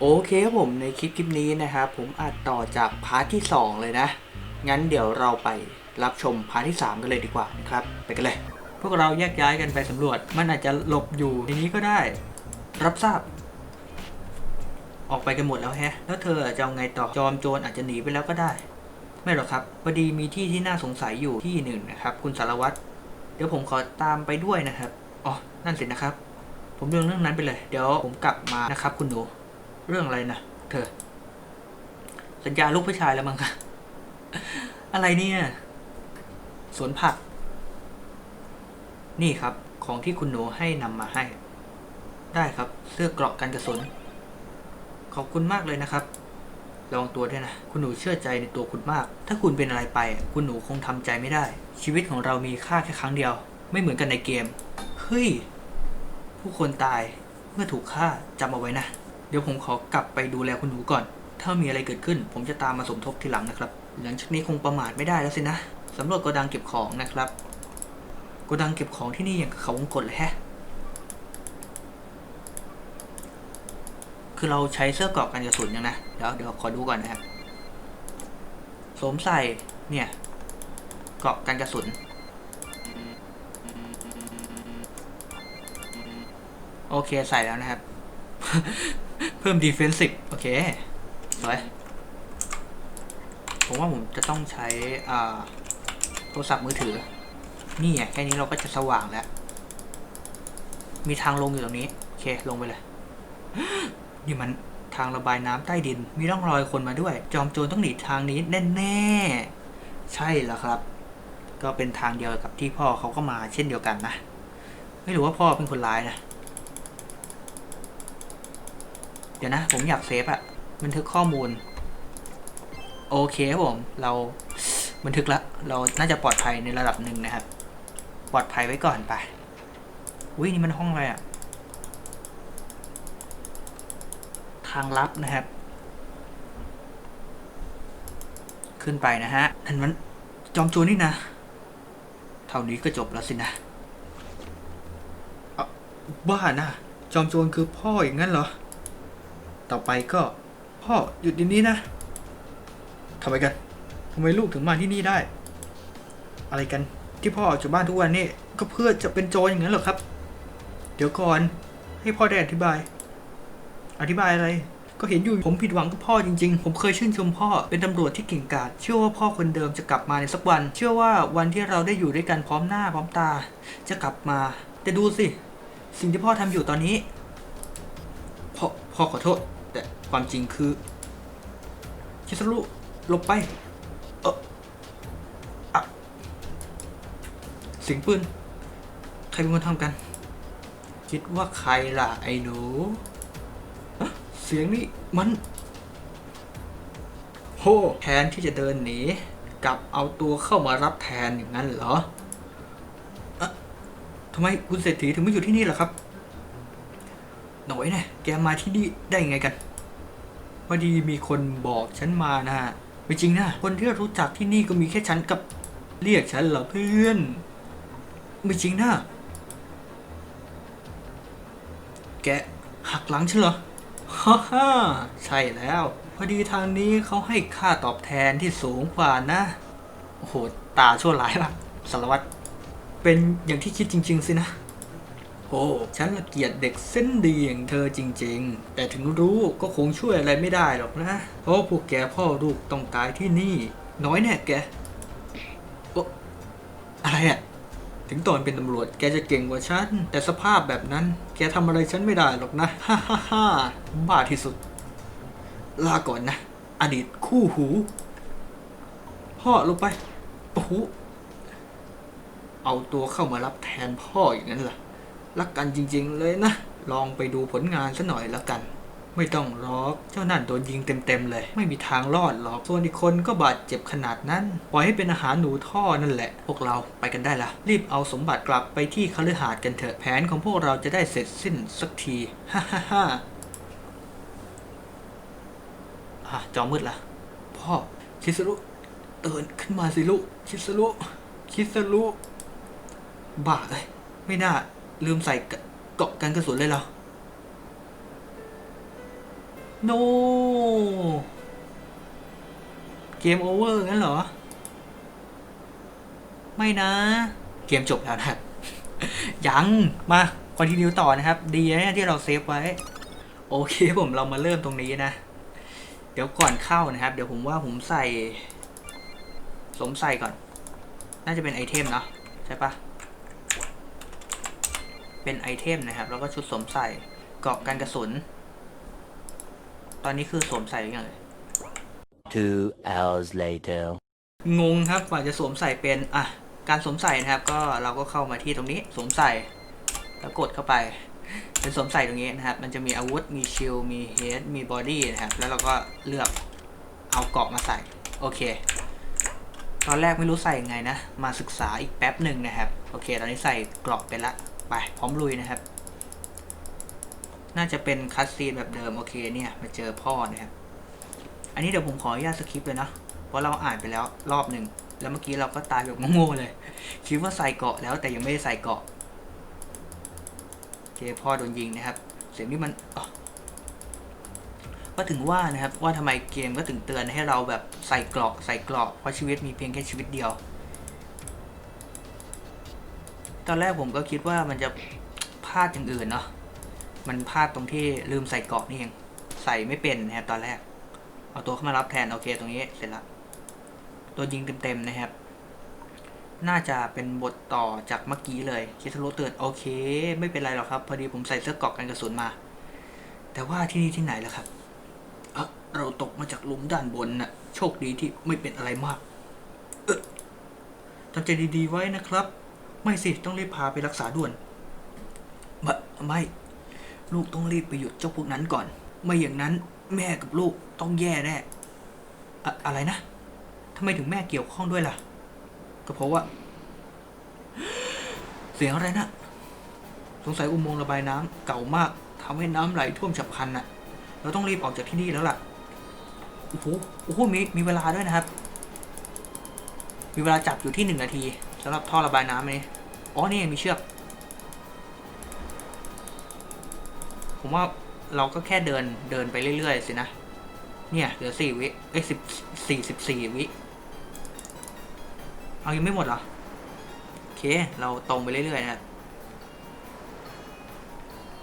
โอเคครับผมในคลิปคลิปนี้นะครับผมอัดต่อจากพาร์ทที่ 2 เลยนะ งั้นเดี๋ยวเราไปรับชมพาร์ทที่ 3 กันเลยดีกว่านะครับ ไปกันเลย พวกเราแยกย้ายกันไปสำรวจ มันอาจจะหลบอยู่ในนี้ก็ได้ รับทราบ ออกไปกันหมดแล้วแฮะ แล้วเธอจะเอาไงต่อจอมโจรอาจจะหนีไปแล้วก็ได้ ไม่หรอกครับพอดีมีที่ที่น่าสงสัยอยู่ที่หนึ่งนะครับ คุณสารวัตรเดี๋ยวผมขอตามไปด้วยนะครับอ๋อนั่นสินะครับ ผมเรื่องเรื่องนั้นไปเลย เดี๋ยวผมกลับมานะครับ คุณหนู เรื่องอะไรนะเธอ สัญญาลูกผู้ชายแล้วมั้งคะอะไรเนี่ยสวนผัก นี่ครับ ของที่คุณหนูให้นำมาให้ ได้ครับ เสื้อเกราะกันกระสุน ขอบคุณมากเลยนะครับระวังตัวด้วยนะ คุณหนูเชื่อใจในตัวคุณมาก ถ้าคุณเป็นอะไรไป คุณหนูคงทำใจไม่ได้ ชีวิตของเรามีค่าแค่ครั้งเดียว ไม่เหมือนกันในเกม เฮ้ย ผู้คนตายเมื่อถูกฆ่าจำเอาไว้นะ เดี๋ยวผมขอกลับไปดูแลคุณหนูก่อน ถ้ามีอะไรเกิดขึ้น ผมจะตามมาสมทบทีหลังนะครับ หลังจากนี้คงประมาทไม่ได้แล้วสินะสำรวจโกดังเก็บของนะครับโกดังเก็บของที่นี่อย่างเขาวงกตเลยแฮะ คือเราใช้เสื้อกราะกันกระสุนยังนะ เดี๋ยวเดี๋ยวขอดูก่อนนะครับสวมใส่เนี่ยเกราะกันกระสุน โอเคใส่แล้วนะครับ เพิ่ม defensive โอเคสวยผมว่าผมจะต้องใช้อ่าโทรศัพท์มือถือ นี่ไงแค่นี้เราก็จะสว่างแล้ว มีทางลงอยู่ตรงนี้ โอเค ลงไปเลย นี่มันทางระบายน้ำใต้ดิน มีร่องรอยคนมาด้วย จอมโจรต้องหนีทางนี้แน่ๆ ใช่แล้วครับ ก็เป็นทางเดียวกับที่พ่อเขาก็มาเช่นเดียวกันนะ ไม่รู้ว่าพ่อเป็นคนร้ายนะ เดี๋ยวนะ ผมอยากเซฟอะบันทึกข้อมูล โอเคครับผม เราบันทึกแล้วเราน่าจะปลอดภัยในระดับหนึ่งนะครับ ปลอดภัยไว้ก่อนไปอุ้ยนี่มันห้องอะไรอะทางลับนะครับ ขึ้นไปนะฮะนั่นมันจอมโจรนี่นะเท่านี้ก็จบแล้วสินะอะบ้านะจอมโจรคือพ่ออย่างนั้นเหรอ ต่อไปก็ พ่อหยุดเดี๋ยวนี้นะทำไมกันทำไมลูกถึงมาที่นี่ได้ อะไรกันที่พ่อออกจากบ้านทุกวันนี่ก็เพื่อจะเป็นโจรอย่างนั้นเหรอครับ เดี๋ยวก่อนให้พ่อได้อธิบาย อธิบายอะไร ก็เห็นอยู่ผมผิดหวังกับพ่อจริงๆ ผมเคยชื่นชมพ่อเป็นตำรวจที่เก่งกาจเชื่อว่าพ่อคนเดิมจะกลับมาในสักวัน เชื่อว่าวันที่เราได้อยู่ด้วยกันพร้อมหน้าพร้อมตา จะกลับมา แต่ดูสิ สิ่งที่พ่อทำอยู่ตอนนี้พ่อพ่อขอโทษ แต่ความจริงคือคิสรุหลบไป เอออะสียงปืน ใครเป็นคนทำกัน คิดว่าใครล่ะไอ้หนูเสียงนี้มันโหแทนที่จะเดินหนีกลับเอาตัวเข้ามารับแทนอย่างนั้นเหรออะทำไมคุณเศรษฐีถึงไม่อยู่ที่นี่ล่ะครับหน่อยเนี่ยแกมาที่นี่ได้ยังไงกัน พอดีมีคนบอกฉันมานะฮะไม่จริงนะ คนที่รู้จักที่นี่ก็มีแค่ฉันกับเรียกฉันเหรอเพื่อน ไม่จริงนะ แกหักหลังฉันเหรอฮ่าฮ่าใช่แล้ว พอดีทางนี้เขาให้ค่าตอบแทนที่สูงกว่านะ โอ้โห ตาชั่วร้ายละสารวัตรเป็นอย่างที่คิดจริง ๆ สินะ โอ้ฉันเกลียดเด็กเส้นดีอย่างเธอจริง ๆ แต่ถึงรู้ก็คงช่วยอะไรไม่ได้หรอกนะ เพราะพวกแกพ่อลูกต้องตายที่นี่ น้อยแน่แกโอะอะไรอะถึงตอนเป็นตำรวจแกจะเก่งกว่าฉัน แต่สภาพแบบนั้น แกทำอะไรฉันไม่ได้หรอกนะฮ่าฮ่าฮ่าบ้าที่สุด ลาก่อนนะ อดีตคู่หู พ่อลงไป โอ้โหเอาตัวเข้ามารับแทนพ่ออย่างนั้นล่ะ รักกันจริง ๆ เลยนะ ลองไปดูผลงานซะหน่อยละกัน ไม่ต้องรอกเจ้านั่นโดนยิงเต็มๆเลย ไม่มีทางรอดหรอกส่วนอีกคนก็บาดเจ็บขนาดนั้น ปล่อยให้เป็นอาหารหนูท่อนั่นแหละ พวกเราไปกันได้ละรีบเอาสมบัติกลับไปที่คฤหาสน์กันเถอะแผนของพวกเราจะได้เสร็จสิ้นสักทีฮ่าฮ่าฮ่าอะจอมืดละพ่อคิสรุตื่นขึ้นมาสิลูกคิสรุคิสรุบ้าเลยไม่น่า ลืมใส่เกาะกันกระสุนเลยเหรอ โนเกมโอเวอร์งั้นเหรอ ไม่นะ เกมจบแล้วนะยัง มาคอนติเนียต่อนะครับ ดีนะเดียที่เราเซฟไว้ โอเคผมเรามาเริ่มตรงนี้นะ เดี๋ยวก่อนเข้านะครับ เดี๋ยวผมว่าผมใส่ สมใส่ก่อน น่าจะเป็นไอเทมเนาะใช่ปะ เป็นไอเทมนะครับ แล้วก็ชุดสวมใส่เกราะกันกระสุน ตอนนี้คือสวมใส่หรือยังเลย Two hours later. งงครับกว่าจะสวมใส่เป็น อะ การสวมใส่นะครับ ก็เราก็เข้ามาที่ตรงนี้สวมใส่ แล้วกดเข้าไป เป็นสวมใส่ตรงนี้นะครับ มันจะมีอาวุธ มีชิล มีเฮด มีบอดี้นะครับ แล้วเราก็เลือกเอาเกราะมาใส่ โอเค ตอนแรกไม่รู้ใส่ยังไงนะ มาศึกษาอีกแป๊บหนึ่งนะครับ โอเค ตอนนี้ใส่เกราะไปละ ไปพร้อมลุยนะครับ น่าจะเป็นคัสซีนแบบเดิมโอเคเนี่ยมาเจอพ่อนะครับ อันนี้เดี๋ยวผมขออนุญาตสคริปต์เลยนะเพราะเราอ่านไปแล้วรอบหนึ่งแล้วเมื่อกี้เราก็ตายแบบโง่ๆเลย คิดว่าใส่เกาะแล้วแต่ยังไม่ได้ใส่เกาะโอเคพ่อโดนยิงนะครับ เสียงนี้มันก็ถึงว่านะครับว่าทำไมเกมก็ถึงเตือนให้เราแบบใส่เกราะใส่เกราะเพราะชีวิตมีเพียงแค่ชีวิตเดียว ตอนแรกผมก็คิดว่ามันจะพลาดอย่างอื่นเนาะมันพลาดตรงที่ลืมใส่เกาะนี่เองใส่ไม่เป็นนะครับตอนแรก เอาตัวเข้ามารับแทนโอเคตรงนี้เสร็จละตัวยิงเต็มๆนะครับ น่าจะเป็นบทต่อจากเมื่อกี้เลยคิดทะลุเตือนโอเค ไม่เป็นไรหรอกครับ พอดีผมใส่เสื้อเกราะกันกระสุนมา แต่ว่าที่นี่ที่ไหนล่ะครับเออเราตกมาจากหลุมด้านบนน่ะโชคดีที่ไม่เป็นอะไรมากเออทำใจดีๆไว้นะครับ ไม่สิ ต้องรีบพาไปรักษาด่วน ไม่ไม่ ลูกต้องรีบไปหยุดเจ้าพวกนั้นก่อน ไม่อย่างนั้นแม่กับลูกต้องแย่แน่อะอะไรนะทำไมถึงแม่เกี่ยวข้องด้วยล่ะ ก็เพราะว่า เสียงอะไรนะสงสัยอุโมงค์ระบายน้ำเก่ามากทำให้น้ำไหลท่วมฉับพลันน่ะ เราต้องรีบออกจากที่นี่แล้วล่ะโอ้โหโอ้โหมีมีเวลาด้วยนะครับ มีเวลาจับอยู่ที่หนึ่งนาทีสำหรับท่อระบายน้ำนี้ อ๋อนี่มีเชือก ผมว่าเราก็แค่เดินเดินไปเรื่อยๆสินะ เนี่ยเหลือสี่วิเอ้ยสิบสี่สิบสี่วิ เอายังไม่หมดเหรอ โอเค เราตรงไปเรื่อยๆนะครับ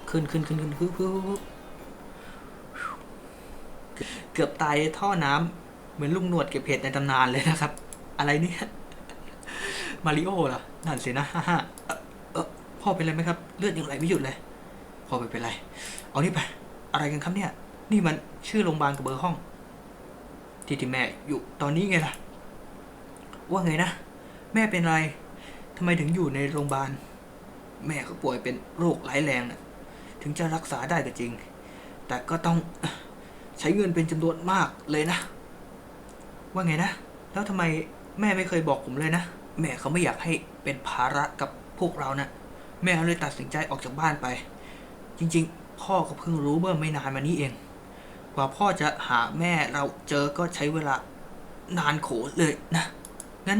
ขึ้นขึ้นขึ้นขึ้นขึ้นขึ้นเกือบตายท่อน้ำเหมือนลุงหนวดเก็บเห็ดในตำนานเลยนะครับ อะไรเนี่ย มาริโอเหรอนั่นสินะฮ่าฮ่าเออพ่อเป็นไรไหมครับ เลือดยังไหลไม่หยุดเลยพ่อไม่เป็นไร เอานี่ไป อะไรกันครับเนี่ย นี่มันชื่อโรงพยาบาลกับเบอร์ห้อง ที่ที่แม่อยู่ตอนนี้ไงล่ะ ว่าไงนะ แม่เป็นไรทำไมถึงอยู่ในโรงพยาบาล แม่ก็ป่วยเป็นโรคร้ายแรงนะถึงจะรักษาได้ก็จริง แต่ก็ต้องใช้เงินเป็นจำนวนมากเลยนะ ว่าไงนะ แล้วทำไมแม่ไม่เคยบอกผมเลยนะ แม่เขาไม่อยากให้เป็นภาระกับพวกเรานะแม่เขาเลยตัดสินใจออกจากบ้านไป จริงๆ พ่อก็เพิ่งรู้เมื่อไม่นานมานี้เอง กว่าพ่อจะหาแม่เราเจอก็ใช้เวลานานโขเลยนะงั้น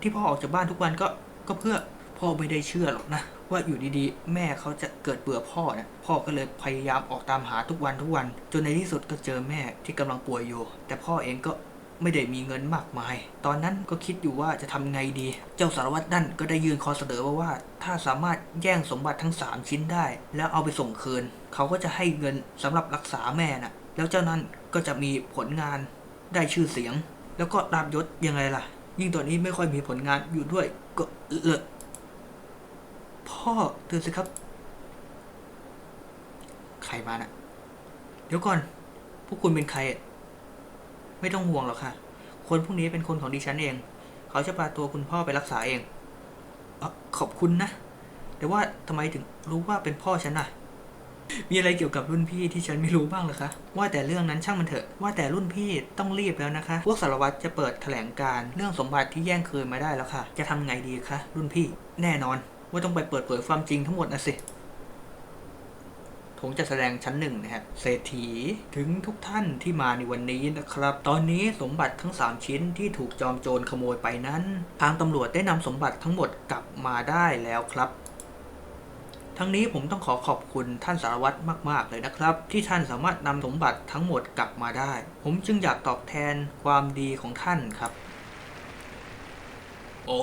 ที่พ่อออกจากบ้านทุกวันก็ก็เพื่อพ่อไม่ได้เชื่อหรอกนะ ว่าอยู่ดีๆ แม่เขาจะเกิดเบื่อพ่อนะพ่อก็เลยพยายามออกตามหาทุกวันทุกวัน จนในที่สุดก็เจอแม่ที่กำลังป่วยอยู่ แต่พ่อเองก็ ไม่ได้มีเงินมากมาย ตอนนั้นก็คิดอยู่ว่าจะทำไงดี เจ้าสารวัตรนั่นก็ได้ยื่นข้อเสนอมาว่า ถ้าสามารถแย่งสมบัติทั้ง 3 ชิ้นได้ แล้วเอาไปส่งคืน เขาก็จะให้เงินสำหรับรักษาแม่น่ะ แล้วเจ้านั้นก็จะมีผลงานได้ชื่อเสียง แล้วก็ลาบยศยังไงล่ะ ยิ่งตอนนี้ไม่ค่อยมีผลงานอยู่ด้วยก็เลอะพ่อตื่นสิครับ ใครมาน่ะ เดี๋ยวก่อน พวกคุณเป็นใครอะ ไม่ต้องห่วงหรอกค่ะ คนพวกนี้เป็นคนของดิฉันเอง เขาจะพาตัวคุณพ่อไปรักษาเองอขอบคุณนะ แต่ว่าทำไมถึงรู้ว่าเป็นพ่อฉันน่ะ มีอะไรเกี่ยวกับรุ่นพี่ที่ฉันไม่รู้บ้างหรอคะ ว่าแต่เรื่องนั้นช่างมันเถอะ ว่าแต่รุ่นพี่ต้องรีบแล้วนะคะ พวกสารวัตรจะเปิดแถลงการเรื่องสมบัติที่แย่งคืนมาได้แล้วค่ะ จะทำไงดีคะรุ่นพี่ แน่นอน ว่าต้องไปเปิดเผยความจริงทั้งหมดนะสิ ผมจะแสดงชั้นหนึ่งนะครับเศรษฐีถึงทุกท่านที่มาในวันนี้นะครับ ตอนนี้สมบัติทั้ง 3 ชิ้นที่ถูกจอมโจรขโมยไปนั้น ทางตำรวจได้นำสมบัติทั้งหมดกลับมาได้แล้วครับทั้งนี้ผมต้องขอขอบคุณท่านสารวัตรมาก ๆ เลยนะครับ ที่ท่านสามารถนำสมบัติทั้งหมดกลับมาได้ ผมจึงอยากตอบแทนความดีของท่านครับ โอ้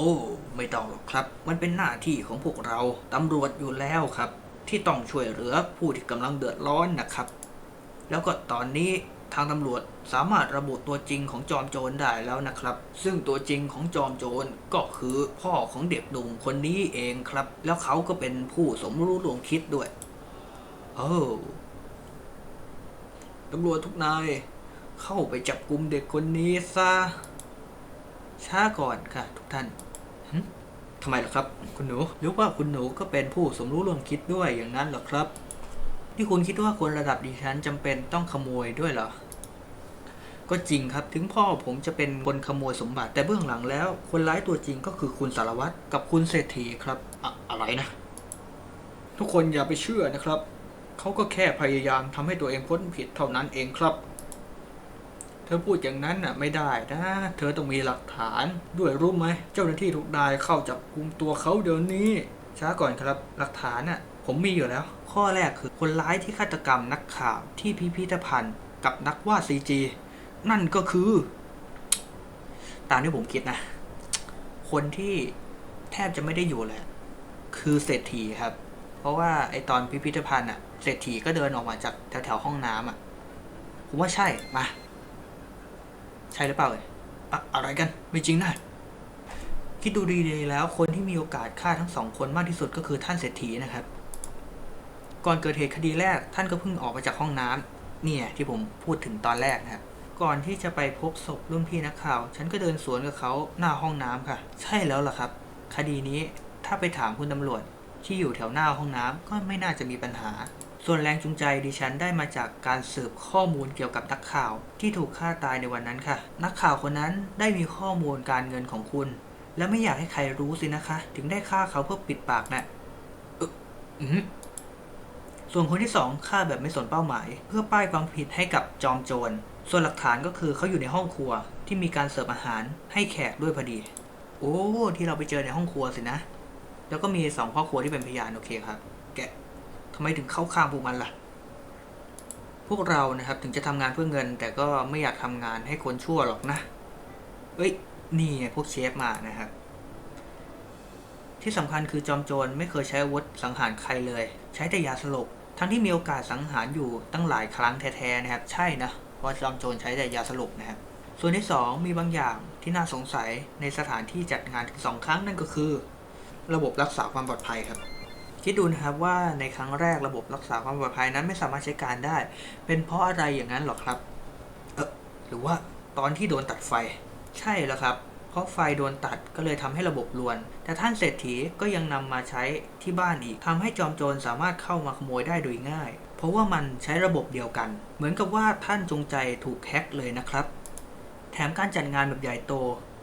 ไม่ต้องหรอกครับ มันเป็นหน้าที่ของพวกเราตำรวจอยู่แล้วครับ ที่ต้องช่วยเหลือผู้ที่กำลังเดือดร้อนนะครับ แล้วก็ตอนนี้ทางตำรวจสามารถระบุตัวจริงของจอมโจรได้แล้วนะครับ ซึ่งตัวจริงของจอมโจรก็คือพ่อของเด็กหนุ่มคนนี้เองครับ แล้วเขาก็เป็นผู้สมรู้ร่วมคิดด้วยโอ้ตำรวจทุกนาย เข้าไปจับกลุ่มเด็กคนนี้ซะช้าก่อนค่ะทุกท่าน ทำไมล่ะครับ คุณหนูหรือว่าคุณหนูก็เป็นผู้สมรู้ร่วมคิดด้วยอย่างนั้นเหรอครับ ที่คุณคิดว่าคนระดับดิฉันจำเป็นต้องขโมยด้วยเหรอ ก็จริงครับ ถึงพ่อผมจะเป็นคนขโมยสมบัติ แต่เบื้องหลังแล้ว คนร้ายตัวจริงก็คือคุณสารวัตรกับคุณเศรษฐีครับอะอะไรนะ ทุกคนอย่าไปเชื่อนะครับ เขาก็แค่พยายามทำให้ตัวเองพ้นผิดเท่านั้นเองครับ ธอพูดอย่างนั้นน่ะไม่ได้นะ เธอต้องมีหลักฐานด้วยรู้ไหม เจ้าหน้าที่ทุกนายเข้าจับกุมตัวเขาเดี๋ยวนี้ ช้าก่อนครับ หลักฐานน่ะ ผมมีอยู่แล้ว ข้อแรกคือคนร้ายที่ฆาตกรรมนักข่าวที่พิพิธภัณฑ์ กับนักวาดซีจีนั่นก็คือ ตามที่ผมคิดนะ คนที่แทบจะไม่ได้อยู่เลย คือเศรษฐีครับ เพราะว่าไอตอนพิพิธภัณฑ์อะเศรษฐีก็เดินออกมาจากแถวๆห้องน้ำอะผมว่าใช่มา ใช่หรือเปล่าเอ่ยอะอะไรกัน ไม่จริงนะคิดดูดีๆแล้วคนที่มีโอกาสฆ่าทั้งสองคนมากที่สุดก็คือท่านเศรษฐีนะครับ ก่อนเกิดเหตุคดีแรกท่านก็เพิ่งออกมาจากห้องน้ำเนี่ยที่ผมพูดถึงตอนแรกนะครับก่อนที่จะไปพบศพรุ่นพี่นักข่าว ฉันก็เดินสวนกับเขาหน้าห้องน้ำค่ะ ใช่แล้วล่ะครับ คดีนี้ถ้าไปถามคุณตำรวจที่อยู่แถวหน้าห้องน้ำก็ไม่น่าจะมีปัญหา ส่วนแรงจูงใจดิฉันได้มาจากการสืบข้อมูลเกี่ยวกับนักข่าวที่ถูกฆ่าตายในวันนั้นค่ะ นักข่าวคนนั้นได้มีข้อมูลการเงินของคุณ และไม่อยากให้ใครรู้สินะคะ ถึงได้ฆ่าเขาเพื่อปิดปากนะ่ะส่วนคนที่สองฆ่าแบบไม่สนเป้าหมาย เพื่อป้ายความผิดให้กับจอมโจร ส่วนหลักฐานก็คือเขาอยู่ในห้องครัวที่มีการเสิร์ฟอาหารให้แขกด้วยพอดี โอ้ที่เราไปเจอในห้องครัวสินะ แล้วก็มีสองพ่อครัวที่เป็นพยานโอเคครับ แกะ ไมถึงเข้าข้างพวกมันล่ะ พวกเรานะครับถึงจะทำงานเพื่อเงิน แต่ก็ไม่อยากทำงานให้คนชั่วหรอกนะ เอ้ย นี่พวกเชฟมานะครับ ที่สำคัญคือจอมโจรไม่เคยใช้อาวุธสังหารใครเลย ใช้แต่ยาสลบ ทั้งที่มีโอกาสสังหารอยู่ตั้งหลายครั้งแท้ๆนะครับ ใช่นะเพราะจอมโจรใช้แต่ยาสลบนะครับ ส่วนที่สองมีบางอย่างที่น่าสงสัยในสถานที่จัดงานถึงสองครั้งนั่นก็คือ ระบบรักษาความปลอดภัยครับ คิดดูนะครับว่าในครั้งแรกระบบรักษาความปลอดภัยนั้นไม่สามารถใช้การได้ เป็นเพราะอะไรอย่างนั้นหรอครับ เออหรือว่าตอนที่โดนตัดไฟ ใช่แล้วครับ เพราะไฟโดนตัดก็เลยทำให้ระบบรวน แต่ท่านเศรษฐีก็ยังนำมาใช้ที่บ้านอีกทำให้จอมโจรสามารถเข้ามาขโมยได้โดยง่าย เพราะว่ามันใช้ระบบเดียวกัน เหมือนกับว่าท่านจงใจถูกแฮ็กเลยนะครับ แถมการจัดงานแบบใหญ่โต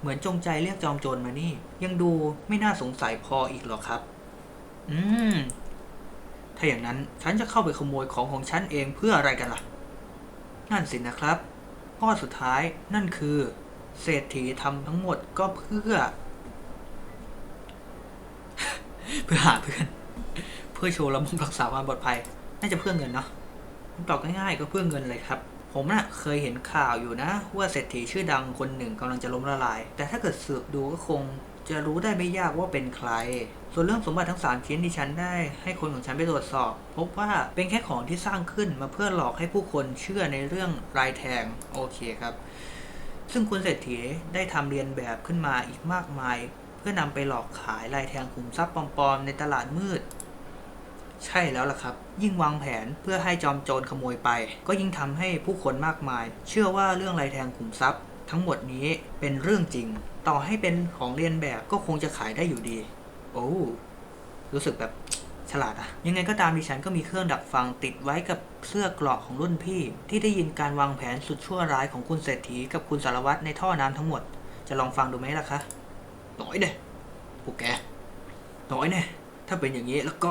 เหมือนจงใจเรียกจอมโจรมานี่ ยังดูไม่น่าสงสัยพออีกหรอครับ อืม ถ้าอย่างนั้นฉันจะเข้าไปขโมยของของฉันเองเพื่ออะไรกันล่ะ นั่นสินะครับ ข้อสุดท้ายนั่นคือ เศรษฐีทำทั้งหมดก็เพื่อ เพื่อหาเพื่อน เพื่อโชว์ระบบรักษาความปลอดภัย น่าจะเพื่อเงินเนาะตอบง่ายๆก็เพื่อเงินเลยครับผมน่ะเคยเห็นข่าวอยู่นะ ว่าเศรษฐีชื่อดังคนหนึ่งกำลังจะล้มละลาย แต่ถ้าเกิดสืบดูก็คง จะรู้ได้ไม่ยากว่าเป็นใคร ส่วนเรื่องสมบัติทั้งสามชิ้นที่ฉันได้ให้คนของฉันไปตรวจสอบ พบว่าเป็นแค่ของที่สร้างขึ้นมาเพื่อหลอกให้ผู้คนเชื่อในเรื่องรายแทงโอเคครับ ซึ่งคุณเศรษฐีได้ทำเรียนแบบขึ้นมาอีกมากมาย เพื่อนำไปหลอกขายลายแทงขุมทรัพย์ปลอมๆในตลาดมืด ใช่แล้วล่ะครับ ยิ่งวางแผนเพื่อให้จอมโจรขโมยไป ก็ยิ่งทำให้ผู้คนมากมาย เชื่อว่าเรื่องลายแทงขุมทรัพย์ ทั้งหมดนี้เป็นเรื่องจริง ต่อให้เป็นของเรียนแบบก็คงจะขายได้อยู่ดี โอ้รู้สึกแบบฉลาดอะยังไงก็ตามดิฉันก็มีเครื่องดักฟังติดไว้กับเสื้อกราะของรุ่นพี่ ที่ได้ยินการวางแผนสุดชั่วร้ายของคุณเศรษฐีกับคุณสารวัตรในท่อน้ำทั้งหมด จะลองฟังดูไหมล่ะคะน้อยเน่พวกแกน้อยเน่ถ้าเป็นอย่างนี้แล้วก็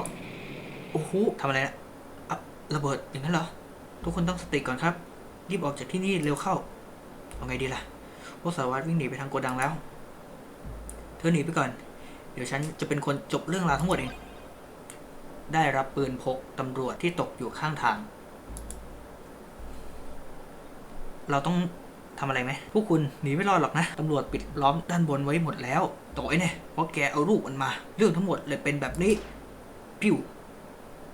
โอ้โหทำอะไรนะอะระเบิดอย่างนั้นเหรอ ทุกคนต้องสติก่อนครับ รีบออกจากที่นี่เร็วเข้า เอาไงดีล่ะพวกสารวัตรวิ่งหนีไปทางโกดังแล้ว เธอหนีไปก่อน เดี๋ยวฉันจะเป็นคนจบเรื่องราวทั้งหมดเอง ได้รับปืนพกตำรวจที่ตกอยู่ข้างทาง เราต้องทำอะไรไหม พวกคุณหนีไม่รอดหรอกนะ ตำรวจปิดล้อมด้านบนไว้หมดแล้วต่อยเนี่ย เพราะแกเอารูปมันมา เรื่องทั้งหมดเลยเป็นแบบนี้ พิว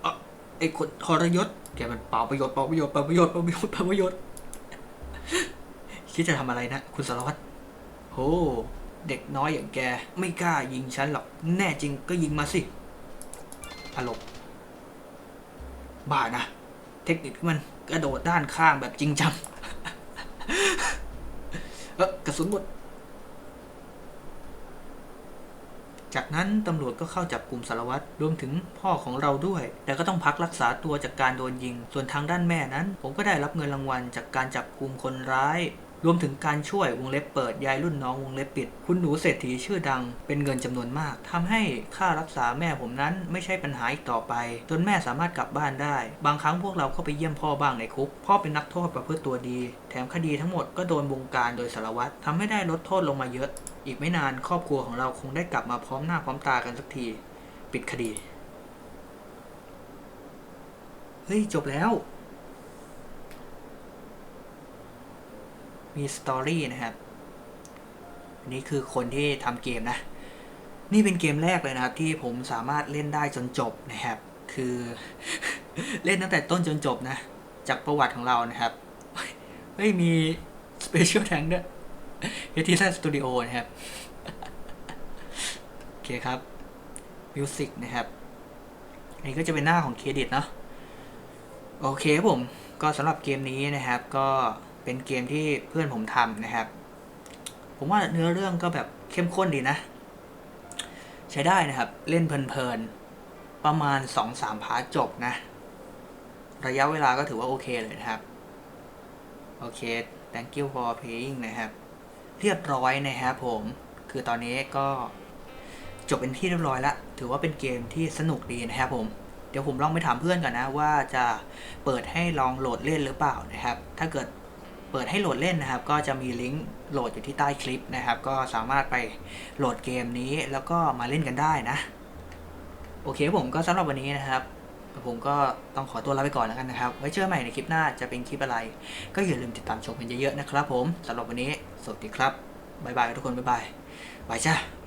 อ่อไอ้คนทรยศ แกมันเป่าประโยชน์เป่าประโยชน์เป่าประโยชน์เป่าประโยชน์เป่าประโยชน์ คิดจะทำอะไรนะ คุณสารวัตรโห เด็กน้อยอย่างแก ไม่กล้ายิงฉันหรอก แน่จริงก็ยิงมาสิตลกบ้านะ เทคนิคมันกระโดดด้านข้างแบบจริงจังเออกระสุนหมด จากนั้นตำรวจก็เข้าจับกลุ่มสารวัตรรวมถึงพ่อของเราด้วย แต่ก็ต้องพักรักษาตัวจากการโดนยิง ส่วนทางด้านแม่นั้น ผมก็ได้รับเงินรางวัลจากการจับกลุ่มคนร้าย รวมถึงการช่วยวงเล็บเปิดยายรุ่นน้องวงเล็บปิด คุณหนูเศรษฐีชื่อดัง เป็นเงินจำนวนมากทำให้ค่ารักษาแม่ผมนั้นไม่ใช่ปัญหาอีกต่อไป จนแม่สามารถกลับบ้านได้ บางครั้งพวกเราเข้าไปเยี่ยมพ่อบ้างในคุก พ่อเป็นนักโทษประพฤติตัวดี แถมคดีทั้งหมดก็โดนบงการโดยสารวัตรทำให้ได้ลดโทษลงมาเยอะ อีกไม่นานครอบครัวของเราคงได้กลับมาพร้อมหน้าพร้อมตากันสักที ปิดคดี เฮ้ย จบแล้ว มีสตอรี่นะครับอันนี้คือคนที่ทำเกมนะ นี่เป็นเกมแรกเลยนะครับ ที่ผมสามารถเล่นได้จนจบนะครับ คือเล่นตั้งแต่ต้นจนจบนะ จากประวัติของเรานะครับเฮ้ยมี Special Tank ด้วยเอทีแซสตูดิโอนะครับ โอเคครับมิวสิกนะครับ อันนี้ก็จะเป็นหน้าของเครดิตเนาะโอเคครับผม ก็สำหรับเกมนี้นะครับก็ เป็นเกมที่เพื่อนผมทำนะครับ ผมว่าเนื้อเรื่องก็แบบเข้มข้นดีนะ ใช้ได้นะครับ เล่นเพลินๆ ประมาณ 2-3 พาร์ทจบนะ ระยะเวลาก็ถือว่าโอเคเลยนะครับ โอเค thank you for playing นะครับ เรียบร้อยนะครับผม คือตอนนี้ก็จบเป็นที่เรียบร้อยแล้วถือว่าเป็นเกมที่สนุกดีนะครับผมเดี๋ยวผมลองไปถามเพื่อนก่อนนะว่าจะเปิดให้ลองโหลดเล่นหรือเปล่านะครับ ถ้าเกิด เปิดให้โหลดเล่นนะครับ ก็จะมีลิงก์โหลดอยู่ที่ใต้คลิปนะครับ ก็สามารถไปโหลดเกมนี้แล้วก็มาเล่นกันได้นะ โอเคผมก็สำหรับวันนี้นะครับ ผมก็ต้องขอตัวลาไปก่อนแล้วกันนะครับ ไว้เจอใหม่ในคลิปหน้าจะเป็นคลิปอะไร ก็อย่าลืมติดตามชมกันเยอะๆนะครับ ผมสำหรับวันนี้สวัสดีครับบ๊ายบายทุกคนบ๊ายบายบายจ้า